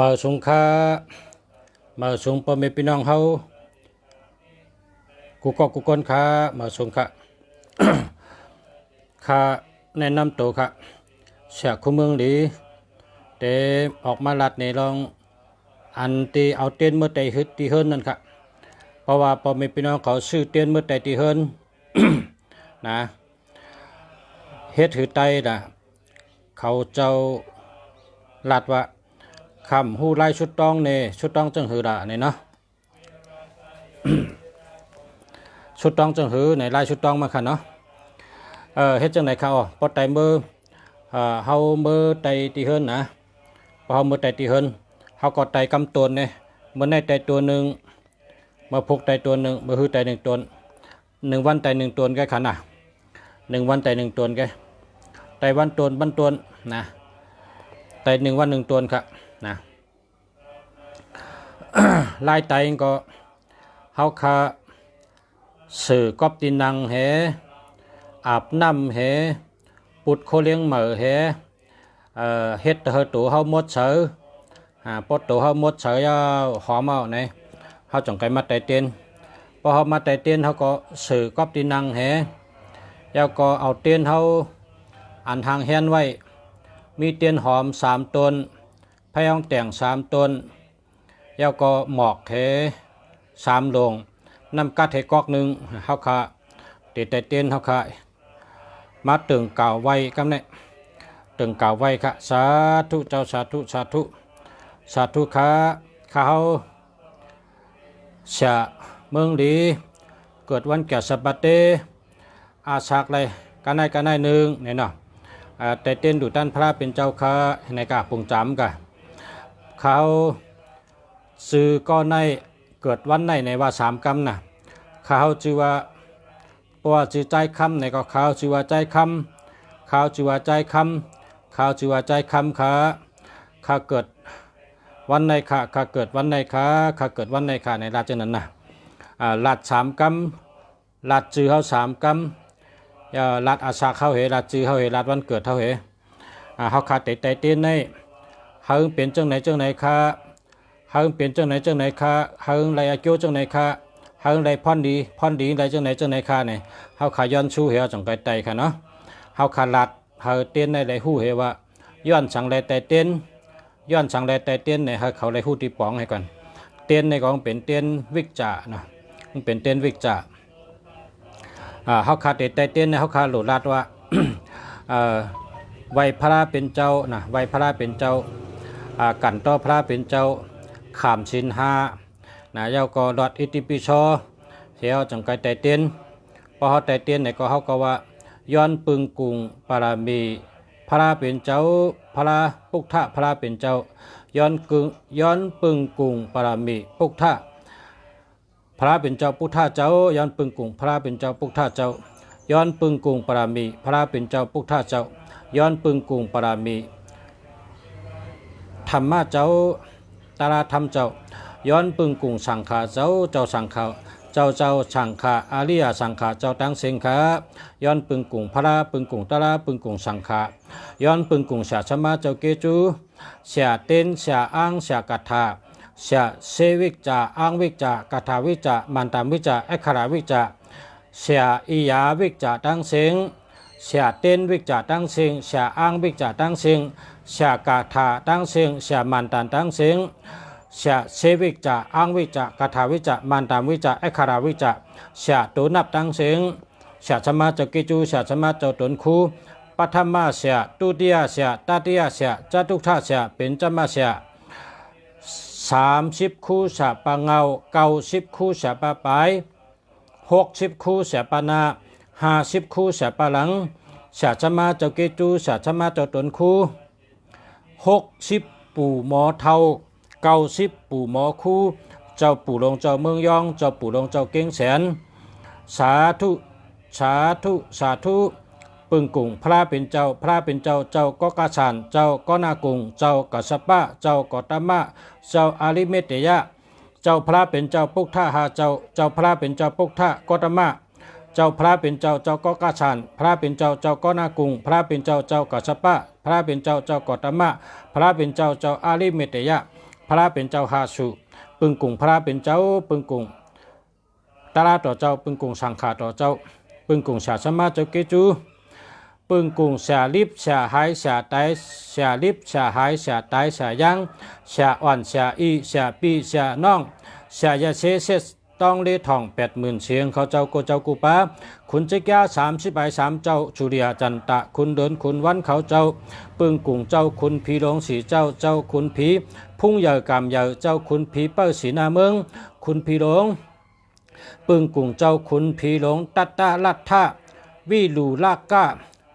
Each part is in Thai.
มาสงค้ามาสงพ่อแม่พี่น้องเฮากูก็กูคนค้ามาสงค่ะข้าแนะนำตัวค่ะเสียคุเมืองหลีแต่ออกมาลัดในลองอันตีเอาเตียนเมื่อใดฮึดที่เฮิรนนั่นค่ะเพราะว่าพ่อแม่พี่น้องเขาซื้อเตียนเมื่อใดที่เฮิรนนะเฮ็ดหือไตน่ะเขาเจ้าลัดว่า คำฮู้ไล่ชุดต้องเนชุดต้องจังหือดะเนี่ยเนาะชุดต้องจังหือในไล่ชุดต้องมาค่ะเนาะเออเฮ็ดจังไหนเขาปอดไตเมือเอ่อเฮามือไตตีเฮิรนนะพอเฮาเมื่อไตตีเฮิรนเฮาก็ไตกำตนเนี่ยมือในไตตัวหนึ่งมาพกไตตัวหนึ่งมือหือไตหนึ่งตัวหนึ่งวันไตหนึ่งตัวแกขันน่ะหนึ่งวันไตหนึ่งตัวแกไตวันตัววันตัวนะไตหนึ่งวันหนึ่งตัวครับ นะลายไตก็เฮาคาสื่อกอบตินังเหอาบน้ำเหปุดโคเลี้ยงเหมอเหเฮ็ดเฮอตูเฮาหมดเสืออ่าปดตูเฮาหมดเสือยาหอมเอาไหนเฮาจงไกมาไตเตียนพอเฮามาไตเตียนเฮาก็สื่อกอบตินังเหแล้วก็เอาเตียนเฮาอันทางเฮียนไว้ มีเตียนหอมสามตน พยองแต่งสามต้นแล้วก็หมอกเทสามลงน้ำกัดเทกอกหนึ่งเฮาค่ะติดแต่เตียนเฮาค่ะมาตึงเก่าไว้กำเนี่ยตึงเก่าไว้ค่ะสาธุเจ้าสาธุสาธุสาธุค่ะเฮาเสียเมืองดี เกิดวันแก่สบัตเตอาสักเลยกันได้กันได้หนึ่งเนี่ยเนาะแต่เต้นดูต้านพระเป็นเจ้าค้าในกาปุงจำกะ เขาซื้อก็ในเกิดวันในในว่าสามกรรมนะเขาชื่อว่าเพราะว่าชื่อใจคำในก็เขาชื่อว่าใจคำเขาชื่อว่าใจคำเขาชื่อว่าใจคำขาขาเกิดวันในขาขาเกิดวันในขาขาเกิดวันในขาในราชนั้นนะอ่าลัดสามกรรมลัดชื่อเขาสามกรรมอย่ารัดอาชาเข้าเหรัดจือเข้าเหรัดวันเกิดเท่าเหอ่าเขาขาดเตะเตะเต้นใน เขาเปลี่ยนจังไหนจังไหนค่ะเขาเปลี่ยนจังไหนจังไหนค่ะเขาไรอายุจังไหนค่ะเขาไรพอนดีพอนดีไรจังไหนจังไหนค่ะเนี่ยเขาขาย้อนชูเหวจังไกไตค่ะเนาะเขาขาลัดเขาเต้นในไรหู้เหว่าย้อนสังไรแต่เต้นย้อนสังไรแต่เต้นเนี่ยเขาเขาไรหู้ตีปองให้ก่อนเต้นในกองเป็นเต้นวิกจ่าเนาะมันเป็นเต้นวิกจ่าอ่าเขาขาเตเต้นเนี่ยเขาขาหลุดลัดว่าเอ่อไวยพระเป็นเจ้านะไวยพระเป็นเจ้า กันต่อพระเป็นเจ้าขามชินห้านะเจ้าก็ดอดอิติปิโชเสียวจังไกไตเต้นพอเขาไตเต้นเนี่ยก็เขาก็ว่าย้อนปึงกุงปารามีพระเป็นเจ้าพระปุกทะพระเป็นเจ้าย้อนกึงย้อนปึงกุงปารามีปุกทะพระเป็นเจ้าพุทธเจ้าย้อนปึงกุงพระเป็นเจ้าพุทธเจ้าย้อนปึงกุงปรามีพระเป็นเจ้าพุทธเจ้าย้อนปึงกุงปรามี ธรรมะเจ้าตาราธรรมเจ้า ย้อนปึงกุงสังขาเจ้าเจ้าสังขาเจ้าเจ้าสังขาอาริยสังขาเจ้าตั้งเสงขาย้อนปึงกุงพระปึงกุงตาราปึงกุงสังขาย้อนปึงกุงสาชมาเจ้าเกจูเสียเต้นเสียอ้างเสียกัทธาเสียเซวิกจาอ้างวิกจากาถาวิจามันตามวิจาเอกขราวิจาเสียอียาวิกจาตั้งเสงเสียเต้นวิกจาตั้งเสงเสียอ้างวิกจาตั้งเสง เสียกาถาตั้งเสียงเสียมันตานตั้งเสียงเสียเซวิกจาอ้างวิจากาถาวิจามันตามวิจาเอกขราวิจาเสียตูนับตั้งเสียงเสียสมาจกิจูเสียสมาจ้าตนคูปัทมาเสียตุติยเสียตติยเสียจตุทัเสียเป็นจมาเสียสามสิบคู่สะปะเงาเก้าสิบคู่สะปะปายหกสิบคู่สะปะนาห้าสิบคู่สะปะหลังสะชมาจ้าเกจูสะชมาจ้าตนคู หกสิบปู่หมอเทาเก้าสิบปู่หมอคู่ เจ้าปู่หลวงเจ้าเมืองยอง เจ้าปู่หลวงเจ้าเก่งแสน สาธุสาธุสาธุปึงกุงพระเป็นเจ้าพระเป็นเจ้าเจ้าก็กาชานเจ้าก็นากุงเจ้ากัสปะ เจ้าก็ตมะ เจ้าอาริเมตยะ เจ้าพระเป็นเจ้าปุกทะหาเจ้าเจ้าพระเป็นเจ้าปุกทะกตมะ เจ้าพระเป็นเจ้าเจ้าก็กาชานพระเป็นเจ้าเจ้าก็นากุง พระเป็นเจ้าเจ้ากัสปะ พระเป็นเจ้าเจ้ากอตมะ พระเป็นเจ้าเจ้าอาลิเมเตยะ พระเป็นเจ้าฮาสุปึงกุงพระเป็นเจ้าปึงกุงตาลาต่อเจ้าปึงกุงสังขาต่อเจ้าปึงกุงชาสมาเจ้าเกจูปึงกุงชาลิบชาหายชาไตชาลิบชาหายชาไตชายังชาอ่อนชาอีชาปีชาน้องชายาเชเซส ต้องเลทองแปดหมื่นเสียงเขาเจ้าโกเจ้ากูป้าคุณจิกยสามสิบใบสามเจ้าจุเรียจันตะคุณเดินคุณวันเขาเจ้า ปึงกุงเจ้าคุณพีหลงสีเจ้าเจ้าคุณผีพุ่งเหยอกามเหยอเจ้าคุณผีเปิ้ลสีนาเมือง คุณพีหลงปึงกุงเจ้าคุณผีหลงตัตตาลัทธาวิลูลากก้า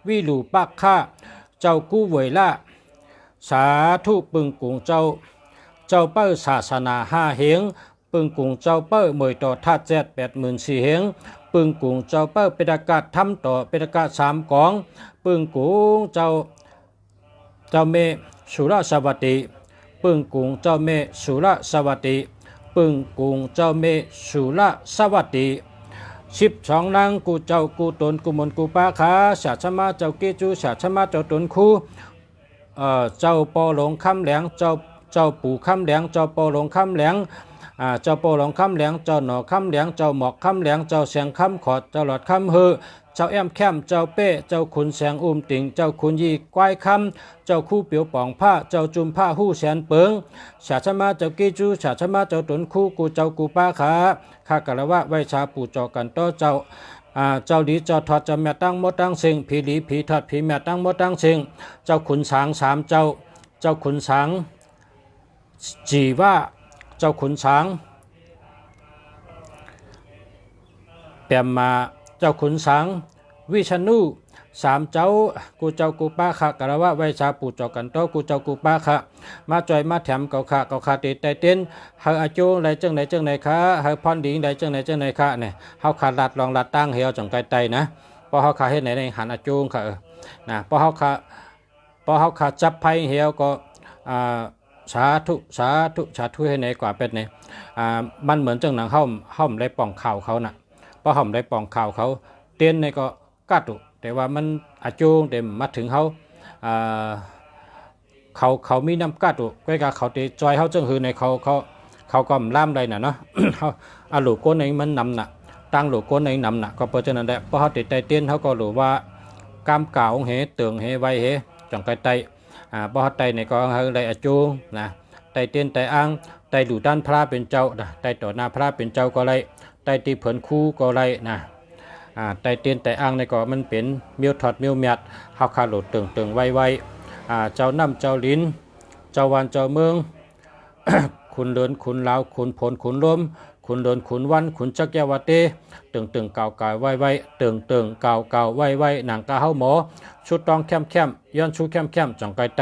วิลูปักข้าเจ้ากู้เวยล่าสาธุปึงกุงเจ้า เจ้าเป้าศาสนาห้าเหง ปึงกุงเจ้าเป้าเมยต่อท่าเจ็ดแปดหมื่นสี่เหงปึงกุงเจ้าเป้าเป็นอากาศทำต่อเป็นอากาศสามกอง ปึงกุงเจ้าเจ้าเมสุรสวัสดิปึงกุงเจ้าเมสุรสวัสดิปึงกุงเจ้าเมสุรสวัสดิสิบสองนางกูเจ้ากูตนกูมนกูป้าขาชาชมาเจ้าเกจูชาชมาเจ้าตนคูเอ่อเจ้าปอหลงคำแหลงเจ้าเจ้าปู่คำแหลงเจ้าปอหลงคำแหลง อ่าเจ้าโปหลงคำแหลียงเจ้าหนอคำแหลียงเจ้าหมอกคำแหลียงเจ้าเสียงคำขอดเจ้าหลอดคำเฮอเจ้าแอมแคมเจ้าเป้เจ้าขุนแสงอุ้มติ่งเจ้าขุนยีกวายคำเจ้าคู่เปียวป่องผ้าเจ้าจุมผ้าหู้แสนเปิงชาชมาเจ้ากี้จูชาชมาเจ้าตุนคู่กูเจ้ากูป้าขาข้ากะละวะไว้ชาปู่จอกันต่อเจ้าอ่าเจ้าหลีเจ้าทอดเจ้าแม่ตั้งมดตั้งสิงผีหลีผีทอดผีแม่ตั้งมดตั้งสิงเจ้าขุนช้างสามเจ้าเจ้าขุนช้างจีว่า เจ้าขุนช้างแปมมาเจ้าขุนสังวิชนุสามเจ้ากูเจ้ากูป้าขะกะละวะไว้ชาปูจอกันโตกูเจ้ากูป้าขะมาจอยมาแถมเกาขะเกาขะติดไตเต้นเฮาอาจูไหนจังไหนจังไหนคะเฮาพรดิงไหนจังไหนจังไหนคะเนี่ยเฮาขาดลัดลองลัดตั้งเฮียวจังไกไตนะพอเฮาขาเฮ็ดไหนในหันอาจูงค่ะเออนะพอเฮาขาพอเฮาขาจับไผเฮียวก็อ่า สาธุสาธุสาธุให้ไหนกว่าเป็ดเนี่ยอ่ามันเหมือนจังหนังห้อมห้อมได้ป่องข่าวเขาน่ะพอหอมได้ปองข่าวเขา เต้นในก็กัดตุแต่ว่ามันอาจูงเต็มมาถึงเขาอ่าเขาเขามีน้ำกัดตุก็กาเขาตีจอยเขาจังหือในเขาเขาเขาก็ล่ามได้น่ะเนาะเขาอาหลูก้นเองมันนำน่ะตั้งหลูก้นเองนำน่ะก็เพราะฉะนั้นแหละพอเขาติดใจเต้นเขาก็รู้ว่ากามเก่าเหเตืองเหไวเหจังไกไต อ่าพอเขาไตในก็เฮาได้อจูนะไตเต้นไตอ้างไตดูด้านพระเป็นเจ้านะไตต่อหน้าพระเป็นเจ้าก็เลยไตตีเผินคู่ก็ไรนะอ่าไตเตียนไตอ่างในก็มันเป็นมิวถอดมิวเมียดเฮาคาโหลดตึงตึงไวไวอ่าเจ้าน้ำเจ้าลิ้น เจ้าวันเจ้าเมืองขุนเดินขุนลาวขุนผลขุนลม ขุนเดินขุนวันขุนจักรยวเตตึงเตึงเก่าเก่าไวไวตึงเตึงเก่าเก่าไวไวหนังกาเฮาหมอชุดตองแคมแคมย้อนชูแคมแคมจ่องไกไต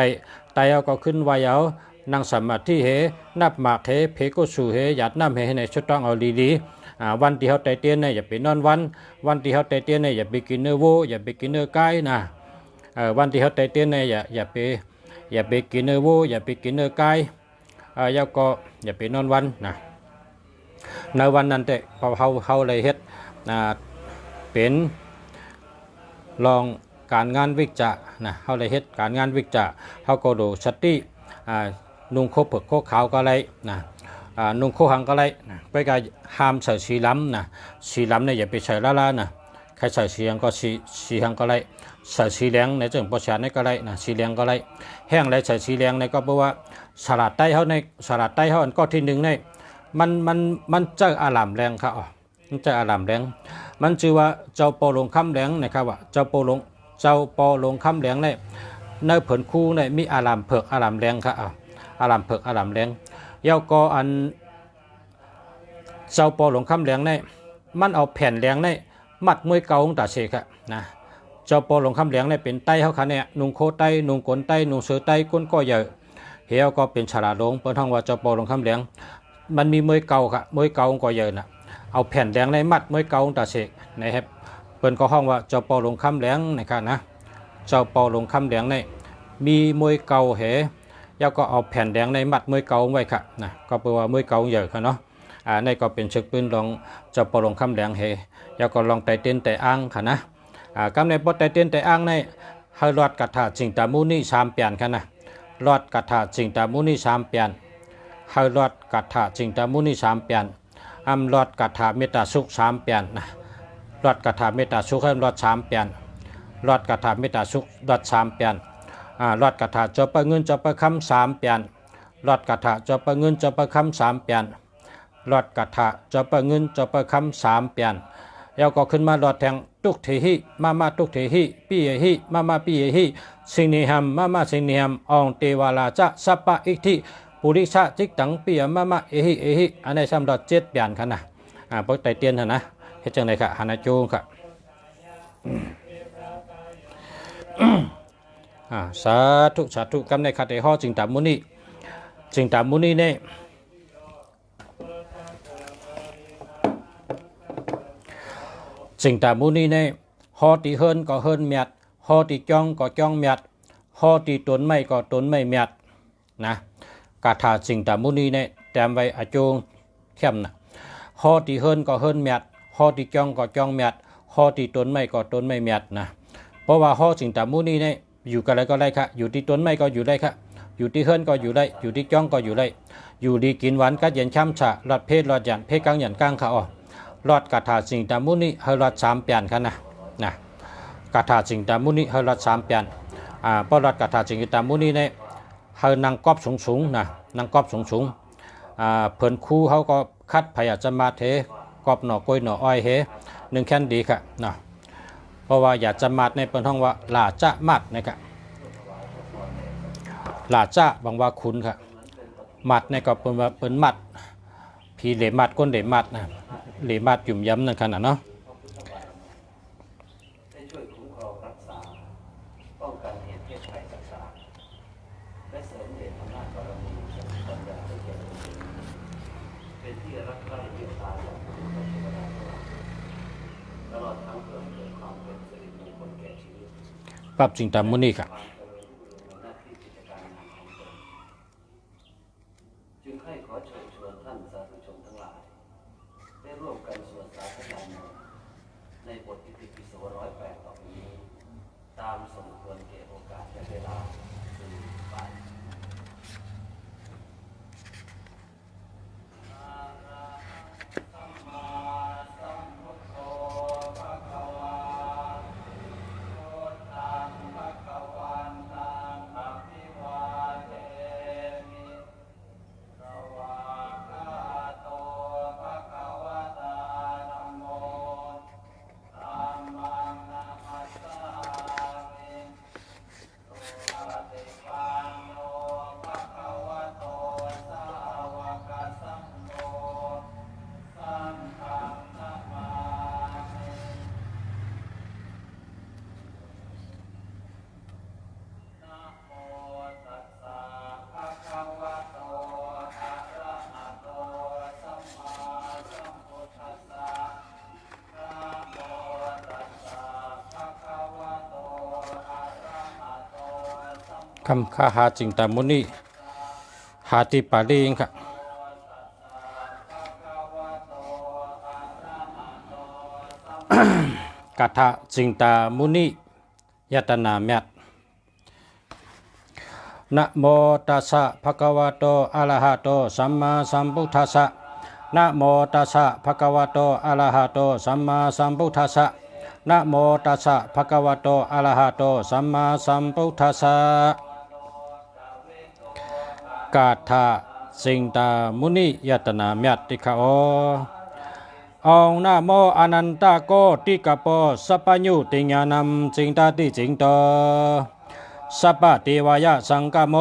ไตเอาก็ขึ้นไวเอานั่งสมาธิเฮนับหมากเฮเพโกสูเฮหยัดน้ำเฮในชุดตองเอาดีๆอ่าวันที่เขาไตเตียนเนี่ยอย่าไปนอนวัน วันที่เขาไตเตียนเนี่ยอย่าไปกินเนื้อวัวอย่าไปกินเนื้อไก่นะวันที่เขาไตเตียนเนี่ยอย่าอย่าไปอย่าไปกินเนื้อวัวอย่าไปกินเนื้อไก่เอ่อแล้วก็อย่าไปนอนวันนะ ในวันนั้นแต่พอเขาเขาเลยเฮ็ดเป็นลองการงานวิจานะเขาเลยเฮ็ดการงานวิจาเขาก็ดูสติอ่านุ่งโคเผือกโคขาวก็เลยนะนุ่งโคหังก็เลยนะไปก็ห้ามใส่สีล้ำนะสีล้ำเนี่ยอย่าไปใส่ละละนะใครใส่สีหังก็สีสีหังก็เลยใส่สีเหลืองในจังประชาในก็เลยนะสีเหลืองก็เลยแห้งเลยใส่สีเหลืองในก็เพราะว่าสลัดใต้เขาในสลัดใต้เขาอันก็ที่หนึ่งใน มันมันมันเจออารามแรงครับอ๋อมันเจออารามแรง มันชื่อว่าเจ้าโปลงคำแรงนะครับว่าเจ้าโปลงเจ้าโปลงคำแรงในในเผินคู่ในมีอารามเผือกอารามแรงครับอ๋ออารามเผือกอารามแรงเยาก็อันเจ้าปอหลงคำแหลงในมันเอาแผ่นแหลงในมัดมวยเกาของตาเสกอะนะเจ้าปอหลงคำแหลงในเป็นไต้เขาคันเนี่ยนุงโคไต้นุงกนไต้นุงเสือไต้ก้นก็ใหญ่เฮียก็เป็นฉลาดลงเปิ้นท้องว่าเจ้าปอหลงคำแหลง มันมีมวยเก่าค่ะมวยเก่าองก็ใหญ่น่ะเอาแผ่นแหลงในมัดมวยเก่าตาเสกนะครับเปิ้นก็ห้องว่าเจ้าปอหลวงคำแหลงนะครับนะเจ้าปอหลวงคำแหลงในมีมวยเก่าเหแล้วก็เอาแผ่นแดงในมัดมือเก่าไว้ค่ะนะก็แปลว่ามือเก่าใหญ่ค่ะเนาะอ่าในก็เป็นชึกปืนลองเจะปอลงคำแหลงเฮแล้วก็ลองไตเต้นแต่อ้างค่ะนะอ่ากำในบทไตเต้นแต่อ้างในให้รอดกระถาจิงตามูนี่สามเปลี่ยนค่ะนะรอดกระถาจิงตามูนี่สามเปลี่ยน ให้รอดกระถาจิงตามูนี่สามเปลี่ยนอำรอดกระถาเมตตาสุขสามเปลี่ยนนะรอดกระถาเมตตาสุขให้รอดสามเปลี่ยนรอดกระถาเมตตาสุขรอดสามเปลี่ยนอ่ารอดกระถาจบไปเงินจบไปคำสามเปลี่ยนรอดกระถาจบไปเงินจบไปคำสามเปลี่ยนรอดกระทะจะประเงินจะประคำสามเปลี่ยนแล้วก็ขึ้นมารอดแทงตุกเทหิมามาตุกเทหิปีเยหิมามาปีเยหิสิงนิหัมมามาสิงนิหัมอองเตวาลาจะสัปปะอิกทิ ปุริชาจิกตังปียมามาเอหิเอหิอันนี้ซ้ำรอดเจ็ดเปลี่ยนค่ะนะอ่าพวกไตเตียนค่ะนะเฮ็ดจังไดค่ะหานาจูงค่ะอ่าสาธุสาธุกำในคาเตห่อจึงตามมุนีจึงตามมุนีเนี่ยสิ่งตามมูนี้ในฮอตีเฮิรนก็เฮิรนเมียดฮอตีจ้องก็จ้องเมียดฮอตีตนไม่ก็ตนไม่เมียดนะ กาถาสิงตามมูนี้ในแต้มไว้อาจงเข้มนะฮอตีเฮินก็เฮินเมียดฮอตีจ้องก็จ้องเมียดฮอตีตนไม่ก็ต้นไม่เมียดนะเพราะว่าฮอสิงตามมูนี้ในอยู่กันอะไรก็ได้ค่ะอยู่ที่ต้นไม่ก็อยู่ได้ค่ะอยู่ที่เฮินก็อยู่ได้ อยู่ที่จ้องก็อยู่ได้ อยู่ดีกินหวานกัดเย็นช้ำฉะรอดเพศรอดหยันเพศกลางหยันกลางค่ะอ๋อรอดกาถาสิงตามุนิให้รอดสามเปลี่ยนกันนะนะกาถาสิงตามุนิให้รอดสามเปลี่ยนอ่าเพราะรอดกาถาสิงตามุนิเนี่ย ให้นางกอบสูงสูงๆนะนางกอบสูงสูงๆอ่าเพิ่นคู่เขาก็คัดพยาจะมาเทกอบหน่อกล้วยหน่ออ้อยเฮหนึ่งแค่นดีค่ะนะเพราะว่าอยากจะมาดในเปิ้นห้องว่าลาจะมัดนะครับลาจะบางว่าคุณค่ะมัดในก็เปิ้นว่าเปิ้นมัดผีเหลมัดก้นเหลมัดนะเหลมัดหยุ่มย้ำนั่นขนาดเนาะ ได้ช่วยคุ้มครองรักษา ป้องกันเหตุเพศภัยต่างๆและเสริมเดชอำนาจบารมีสติปัญญาให้แก่ตนเองเป็นที่รักใคร่เมตตาของผู้ปฏิบัติธรรมตลอดทั้งเพิ่มเติมความเป็นสิริมงคลแก่ชีวิต ปรับสิ่งตามมุนีค่ะ คำคาหาจิงตามมุนีหาติปาลีงค่ะกาถาจิงตามุนียตนาแมตนะโมตัสสะภะคะวะโตอะระหะโตสัมมาสัมพุทธัสสะนะโมตัสสะภะคะวะโตอะระหะโตสัมมาสัมพุทธัสสะนะโมตัสสะภะคะวะโตอะระหะโตสัมมาสัมพุทธัสสะ กาถาสิงตามุนิยตนาเมตติคาโอองนะโมอนันตโกติกะโปสัพพญุติญานัมจิงตาติจิงโตสัพพะเทวายะสังกโม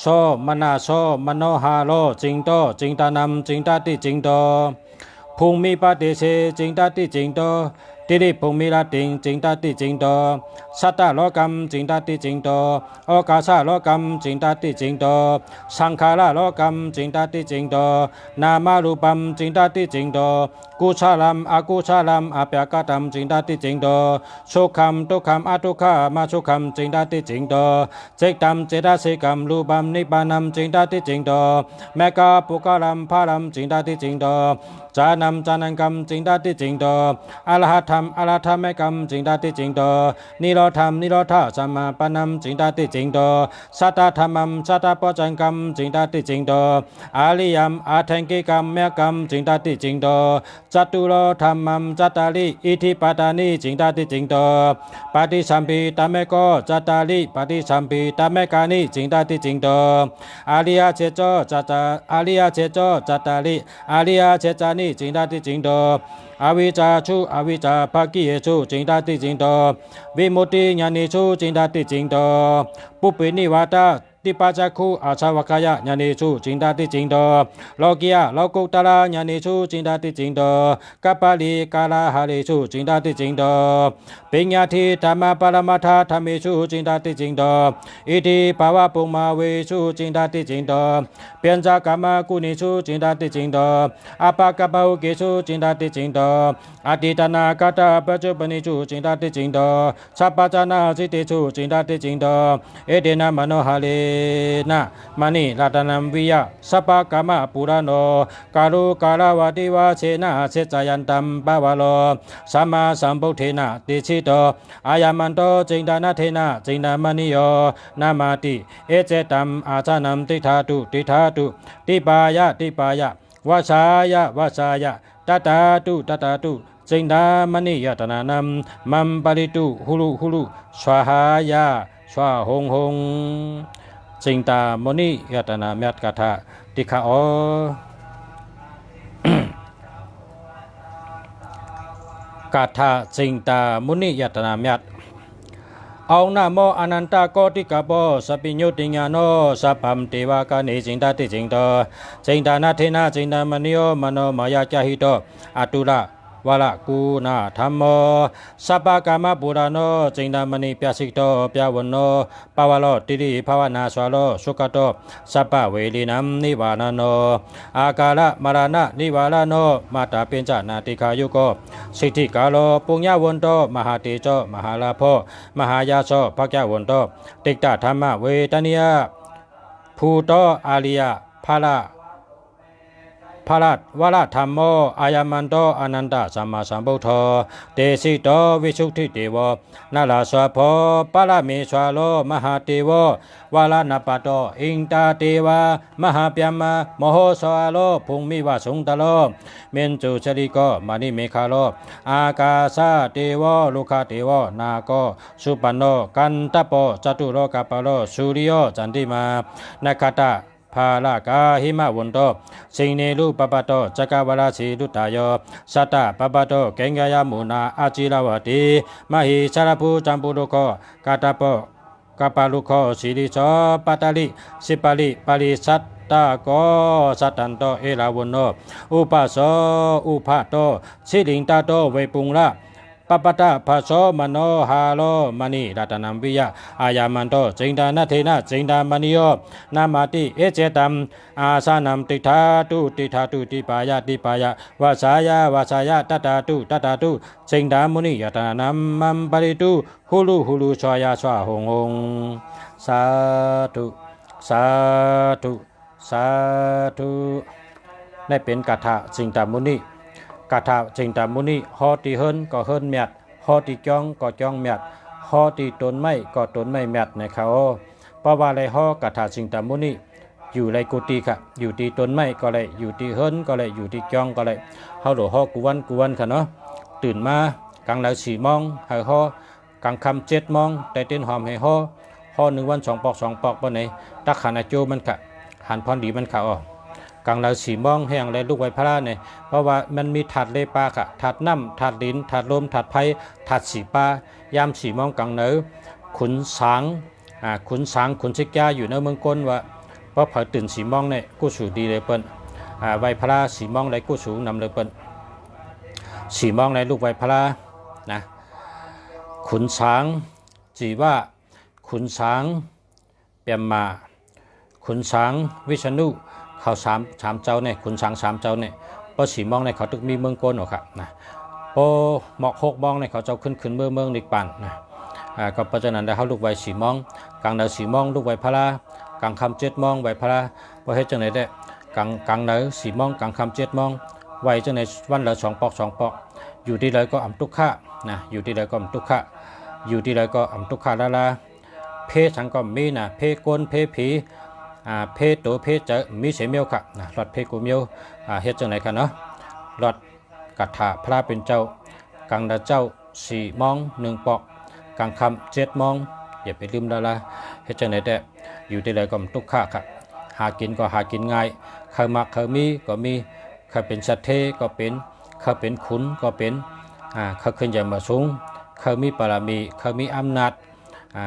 โสมนาโสมโนหาโลจิงโตจิงตานัมจิงตาติจิงโตภูมิปฏิเสจิงตาติจิงโต ติริปุมิระติงจิงตาติจิงโตชาตตาโลกัมจิงตาติจิงโตโอกาสาโลกัมจิงตาติจิงโตสังขาราโลกัมจิงตาติจิงโตนามารูปัมจิงตาติจิงโตกุชาลัมอากุชาลัมอาเปียากตัมจิงตาติจิงโตสุขัมทุขัมอาทุกขามาสุขัมจิงตาติจิงโตเจตัมเจตสิกัมรูปัมนิปานัมจิงตาติจิงโตแมกาปุกาลัมพาลัมจิงตาติจิงโต迦那迦那迦，真谛真多。阿拉哈，阿拉哈，咩迦，真谛真多。尼罗，尼罗，他，萨玛，巴南，真谛真多。萨达，萨达，波迦，迦，真谛真多。阿里，阿，阿，咩迦，真谛真多。扎杜罗，扎，扎达里，伊提巴达里，真谛真多。巴提昌比，达咩戈，扎达里。巴提昌比，达咩咖尼，真谛真多。阿里阿切佐，扎扎。阿里阿切佐，扎达里。阿里阿切扎尼。နိကျင်တတိကျင်တော် အဝိဇ္ဇာချုအဝိဇ္ဇာဖကိယေချုကျိန္တတိကျင်တော်ဝိမု ति ညာနေချုကျိန္တတိကျင်တော်ပုပ္ပေနိဝါဒတိပါဇခုအာသဝကယညာနေချုကျိန္တတိကျင်တော်လောကိယလောကုတ္တရာညာနေချုကျိန္တတိကျင်တော်ကပ္ပလီကာလဟာလေချုကျိန္တတိကျင်တော်ပညာတိဓမ္မပရမထာဓမ္မေချုကျိန္တတိကျင်တော်ဣတိဘာဝပုံမာဝေချုကျိန္တတိကျင်တော် เปลี่ยนจากกรรมกุณิชูจินตาติจินโตอปากปะหุกิชูจินตาติจินโตอดีตนาคตาปัจจุบันิชูจินตาติจินโตชาปจานาสิติชูจินตาติจินโตเอเดนะมโนฮาลีนามณีรัตนัมวิยาสัพกรรมปุรานโอกาลุกาลาวติวาเชนะเชจายันตัมปาวโลสัมมาสัมพุทเทนาติชิโตอายามันโตจินดานาเทนาจินดามณีโยนามาติเอเจตัมอาชานัมติธาตุติธาตุติปายะติปายะวาสายะวาสายะตตาตุตตาตุสิงดามณียตนานัมมัมปริตุฮุลุฮุลุสวาหายะสวาหงหงสิงตามณียตนาเมตกาถาติขาอกาถาสิงตามุนิยตนาเมต အောင်နမောအနန္တကောတိကပောစပိညုတ်တင်ညာနောသဗ္ဗံတေဝကနေစိန္ဒတိစိန္တောစိန္ဒနာထေနစိန္ဒမနိယောမနောမာယကြဟိတောအတု วะละกูนาธรรมโสัพพกามาปุราโนจิงดามณีปยาสิกโตปยาวนโนปาวโลติริภาวนาสวโลสุกโตสัพพเวลีนัมนิวานโน อากาละมารณะนิวาลโนมาตาเป็นจานาติคายุโกสิทธิกาโลปุญญาวนโตมหาติโจมหาลาโพมหายาโสภะยกวนโตติกตาธรรมเวทเนียภูโตอาลียภาระ วรธรรมโมอายมันโตอนันตสัมมาสัมพุทโธเตสิโตวิสุทธิเตวนาลาสวะโพปะละเมสวโลมหาเทววาลานปะโตอิงตาเทวามหาปยามมโหสวะโลภูมิวะสุงตโลเมนจุชริโกมานิเมคาโลอากาสาเทวโลคาเทวนาโกสุปันโนกันตะโปจตุโลกาปโลสุริโยจันติมานาคาตา ภาลากาหิมะวนโตสิงนีรูปปัตโตจักวราชีรุตายสัตตาปัปปโตเกงกายมุนาอาจิราวดีมหิสารภูจัมปุรุโคกาตาโปกาปาลุโคสิริโสปัตตลิสิปาลิปาลิสัตตาโกสัตตันโตเอราวนโนอุปาโสอุปาโตสิลิงตาโตเวปุงละ ปปตาภะโสมโนฮาโลมณีรัตนัมปิยะอายามันโตจิงดานาเทนะจิงดามณีโยนามาติเอเจตัมอาสานัมติธาตุติธาตุติปายะติปายะวาสายาวาสายาตตาตุตตาตุจิงดามุนียตนัมมัมปริตุฮุลุฮุลุชวายาชวาหงหงสาธุสาธุสาธุนี่เป็นกถาจิงดามุนี cả thảo trình tả muni ho thì hơn có hơn mẹt ho thì chong có chong mẹt ho นไม้ก็ต้นไม่เมียด mẹt này khảo ô bà bà lại ho cả thảo trình tả muni อยู่ในกุฏิค่ะ อยู่ที่ต้นไม้ก็เลยอยู่ที่เฮินก็เลยอยู่ที่จองก็เลยเฮาหลวฮอกุวันกุวันค่ะเนาะตื่นมากลางแล้วสี่มองหายฮอกลางคำเจ็ดมองแต่เต้นหอมให้ฮอฮอหนึ่งวันสองปอกสองปอกบนไหนตักขันอาจูมันค่ะหันพรดีมันค่ะอ๋อ กลางเราสีมองแห้งและลูกไวพระเนี่ยเพราะว่ามันมีถาดเลปาค่ะถาดน้ำถาดดินถาดลมถาดไผ่ถาดสีปลายามสีมองกลางเนื้อขุนสางอ่าขุนสางขุนชิกยาอยู่ในเมืองก้นว่าเพราะเผยตื่นสีมองเนี่ยกู้สูดีเลยเปิ้นอ่าไวพระสีมองเลยกู้สูนำเลยเปิ้นสีมองเลยลูกไวพระขุนช้างจีว่าขุนช้างเปียมมา ขุนช้างวิษณุ เขาสามสามเจ้าเนี่ยขุนช้างสามเจ้าเนี่ยพอสีมองในเขาตึกมีเมืองโกนหรอครับนะพอหมอกหกมองในเขาเจ้าขึ้นขึ้นเมืองเมืองนิกปันนะอ่าก็เพราะฉะนั้นได้เขาลูกไว้สีมอง กลางเดาสีมองลูกไว้พระลากลางคำเจ็ดมองไว้พระลาพอเฮ็ดจังไหนได้กลางกลางเดาสีมองกลางคำเจ็ดมองไว้จังไหนวันละสองปอกสองปอก อยู่ที่ใดก็อำทุกขะนะอยู่ที่ใดก็อำทุกขะอยู่ที่ใดก็อำทุกขะละละเพศสังก็มีนะเพศกวนเพศผี อ่าเพศตัวเพศจอมีเสียเมียวค่ะนะหลอดเพศกูเมียวอ่าเฮ็ดจังไหนกันเนาะหลอดกัตถาพระเป็นเจ้ากังดาเจ้าสี่มองหนึ่งปอกกังคำเจ็ดมองอย่าไปลืมละละเฮ็ดจังไหนแต่อยู่ที่ใดก็อำทุกขะค่ะ หากินก็หากินง่ายเคยมักเคยมีก็มีเคยเป็นสัตว์เทก็เป็นเขาเป็นขุนก็เป็นอ่าเขาขึ้นใหญ่มาสูงเขามีบารมีเขามีอำนาจอ่า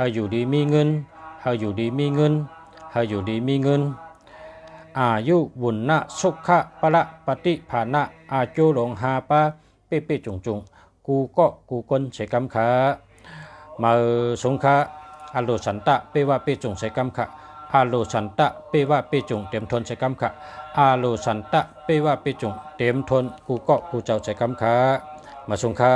เาอยู่ดีมีเงินเฮาอยู่ดีมีเงินเฮาอยู่ดีมีเงิน อายุบุญนะสุขะปะละปฏิภาณะอาจุหลงหาปะเป้เป้จงจุงกูก็กูคนเสกรรขามาสงฆะอาโลสันตะเป๊ว่าเป๊จงเสกรรขะอาโลสันตะเป๊ว่าเป๊จงเต็มทนเสกรรขะอาโลสันตะเป๊ว่าเป๊จงเต็มทนกูก็กูเจ้าเสกรรขามาสงฆะ